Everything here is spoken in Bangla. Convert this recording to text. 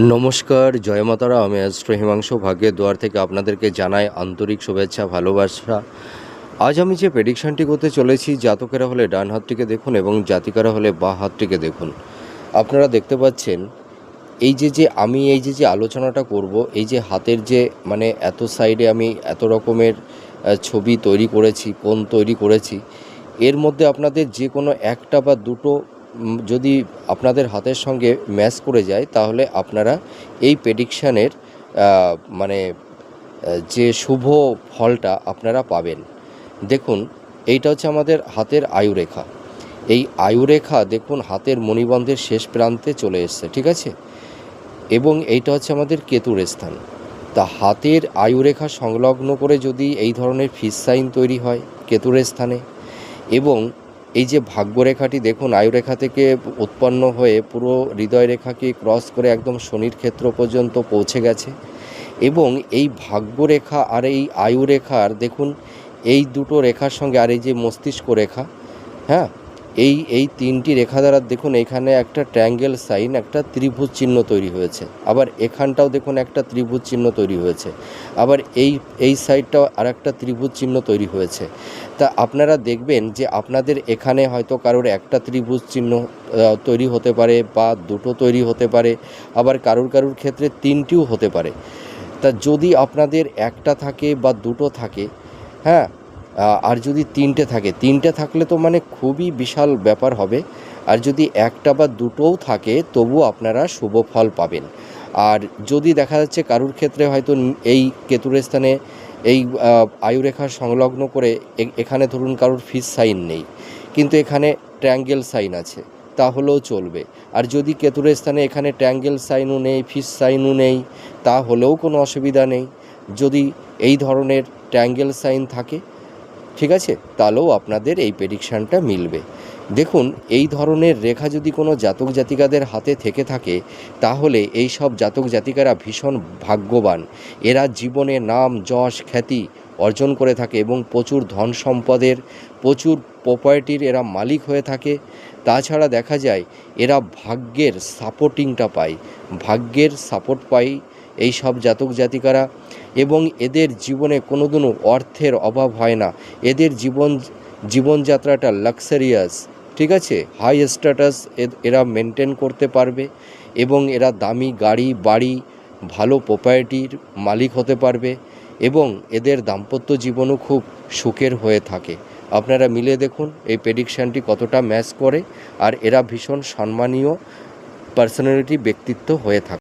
নমস্কার, জয় মাতারা। আমি অ্যাস্ট্রো হিমাংশু ভাগ্যের দুয়ার থেকে আপনাদেরকে জানাই আন্তরিক শুভেচ্ছা, ভালোবাসা। আজ আমি যে প্রেডিকশানটি করতে চলেছি, জাতকেরা হলে ডান হাতটিকে দেখুন এবং জাতিকারা হলে বা হাতটিকে দেখুন। আপনারা দেখতে পাচ্ছেন, এই যে যে আমি, এই যে যে আলোচনাটা করব, এই যে হাতের যে মানে এত সাইডে আমি এত রকমের ছবি তৈরি করেছি কোন তৈরি করেছি, এর মধ্যে আপনাদের যে কোনো একটা বা দুটো যদি আপনাদের হাতের সঙ্গে ম্যাচ করে যায়, তাহলে আপনারা এই প্রেডিকশানের মানে যে শুভ ফলটা আপনারা পাবেন। দেখুন, এইটা হচ্ছে আমাদের হাতের আয়ুরেখা। এই আয়ুরেখা দেখুন, হাতের মণিবন্ধের শেষ প্রান্তে চলে এসছে, ঠিক আছে? এবং এইটা হচ্ছে আমাদের কেতুর স্থান। তা হাতের আয়ুরেখা সংলগ্ন করে যদি এই ধরনের ফিস সাইন তৈরি হয় কেতুর স্থানে, এবং এই যে ভাগ্যরেখাটি দেখুন, আয়ুরেখা থেকে উৎপন্ন হয়ে পুরো হৃদয় রেখাকে ক্রস করে একদম শনির ক্ষেত্র পর্যন্ত পৌঁছে গেছে। এবং এই ভাগ্যরেখা আর এই আয়ুরেখার, দেখুন, এই দুটো রেখার সঙ্গে আর এই যে মস্তিষ্ক রেখা হ্যাঁ? এই এই তিনটি রেখা দ্বারা দেখুন এখানে একটা ট্রায়াঙ্গেল সাইন, একটা ত্রিভুজ চিহ্ন তৈরি হয়েছে। আবার এখানটাও দেখুন একটা ত্রিভুজ চিহ্ন তৈরি হয়েছে। আবার এই এই সাইডটাও আর একটা ত্রিভুজ চিহ্ন তৈরি হয়েছে। তা আপনারা দেখবেন যে আপনাদের এখানে হয়তো কারোর একটা ত্রিভুজ চিহ্ন তৈরি হতে পারে বা দুটো তৈরি হতে পারে। আবার কারুর কারুর ক্ষেত্রে তিনটিও হতে পারে। তা যদি আপনাদের একটা থাকে বা দুটো থাকে হ্যাঁ আর যদি তিনটে থাকে, তিনটে থাকলে তো মানে খুবই বিশাল ব্যাপার হবে। আর যদি একটা বা দুটোও থাকে, তবু আপনারা শুভ ফল পাবেন। আর যদি দেখা যাচ্ছে কারুর ক্ষেত্রে হয়তো এই কেতুর স্থানে এই আয়ুরেখা সংলগ্ন করে এখানে ধরুন কারুর ফিস সাইন নেই, কিন্তু এখানে ট্র্যাঙ্গেল সাইন আছে, তাহলেও চলবে। আর যদি কেতুর স্থানে এখানে ট্রায়াঙ্গেল সাইনও নেই, ফিস সাইনও নেই, তাহলেও কোনো অসুবিধা নেই। যদি এই ধরনের ট্র্যাঙ্গেল সাইন থাকে ঠিক আছে? তাহলেও আপনাদের এই প্রেডিকশানটা মিলবে। দেখুন, এই ধরনের রেখা যদি কোনো জাতক জাতিকাদের হাতে থেকে থাকে, তাহলে এই সব জাতক জাতিকারা ভীষণ ভাগ্যবান। এরা জীবনে নাম, যশ, খ্যাতি অর্জন করে থাকে এবং প্রচুর ধন সম্পদের, প্রচুর প্রপার্টির এরা মালিক হয়ে থাকে। তাছাড়া দেখা যায়, এরা ভাগ্যের সাপোর্টিংটা পায়। ভাগ্যের সাপোর্ট পায় এই সব জাতক জাতিকারা। এবং এদের জীবনে কোনোদিনও অর্থের অভাব হয় না। এদের জীবন, জীবনযাত্রাটা লাক্সারিয়াস ঠিক আছে? হাই স্ট্যাটাস এরা মেনটেন করতে পারবে এবং এরা দামি গাড়ি, বাড়ি, ভালো প্রপার্টির মালিক হতে পারবে এবং এদের দাম্পত্য জীবনও খুব সুখের হয়ে থাকে। আপনারা মিলে দেখুন, এই প্রেডিকশানটি কতটা ম্যাচ করে আর এরা ভীষণ সম্মানীয় পার্সোনালিটি ব্যক্তিত্ব হয়ে থাকে।